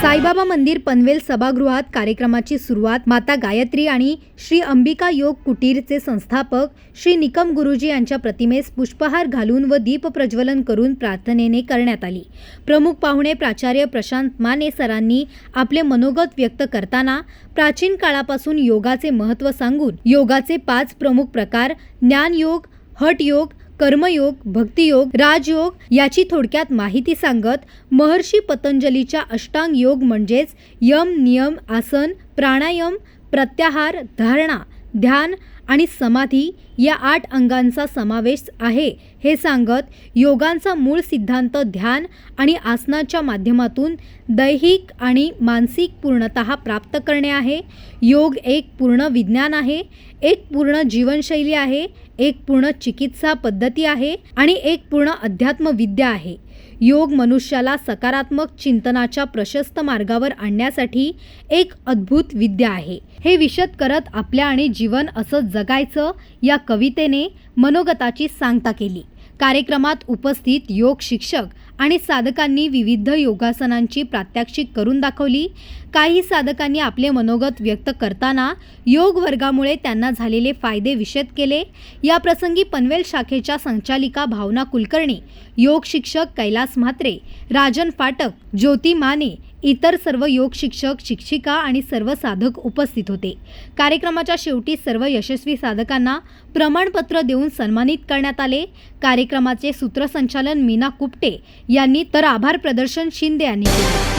साईबाबा मंदिर पनवेल सभागृहात कार्यक्रमाची सुरुवात माता गायत्री आणि श्री अंबिका योग कुटीरचे संस्थापक श्री निकम गुरुजी यांच्या प्रतिमेस पुष्पहार घालून व दीप प्रज्वलन करून प्रार्थनेने करण्यात आली. प्रमुख पाहुणे प्राचार्य प्रशांत माने सरांनी आपले मनोगत व्यक्त करताना प्राचीन काळापासून योगाचे महत्त्व सांगून योगाचे पाच प्रमुख प्रकार ज्ञानयोग हठयोग कर्मयोग भक्तियोग राजयोग याची थोडक्यात माहिती सांगत महर्षी पतंजलीच्या अष्टांग योग म्हणजेच यम नियम आसन प्राणायाम प्रत्याहार धारणा ध्यान आणि समाधी या आठ अंगांचा समावेश आहे. हे सांगत योगांचा मूळ सिद्धांत ध्यान आणि आसनाच्या माध्यमातून दैहिक आणि मानसिक पूर्णतः प्राप्त करणे आहे. योग एक पूर्ण विज्ञान आहे एक पूर्ण जीवनशैली आहे एक पूर्ण चिकित्सा पद्धती आहे आणि एक पूर्ण अध्यात्म विद्या आहे. योग मनुष्याला सकारात्मक चिंतनाच्या प्रशस्त मार्गावर आणण्यासाठी एक अद्भुत विद्या आहे. हे विशद करत आपल्या आणि जीवन असं जगायचं या कवितेने मनोगताची सांगता केली. कार्यक्रमात उपस्थित योग शिक्षक आणि साधकांनी विविध योगासनांची प्रात्यक्षिक करून दाखवली. काही साधकांनी आपले मनोगत व्यक्त करताना योग वर्गामुळे त्यांना झालेले फायदे विशद केले. या प्रसंगी पनवेल शाखेच्या संचालिका भावना कुलकर्णी योग शिक्षक कैलास म्हात्रे राजन फाटक ज्योती माने इतर सर्व योग शिक्षक शिक्षिका आणि सर्व साधक उपस्थित होते. कार्यक्रमाच्या शेवटी सर्व यशस्वी साधकांना प्रमाणपत्र देऊन सन्मानित करण्यात आले. कार्यक्रमाचे सूत्रसंचालन मीना कुपटे यांनी तर आभार प्रदर्शन शिंदे यांनी केले.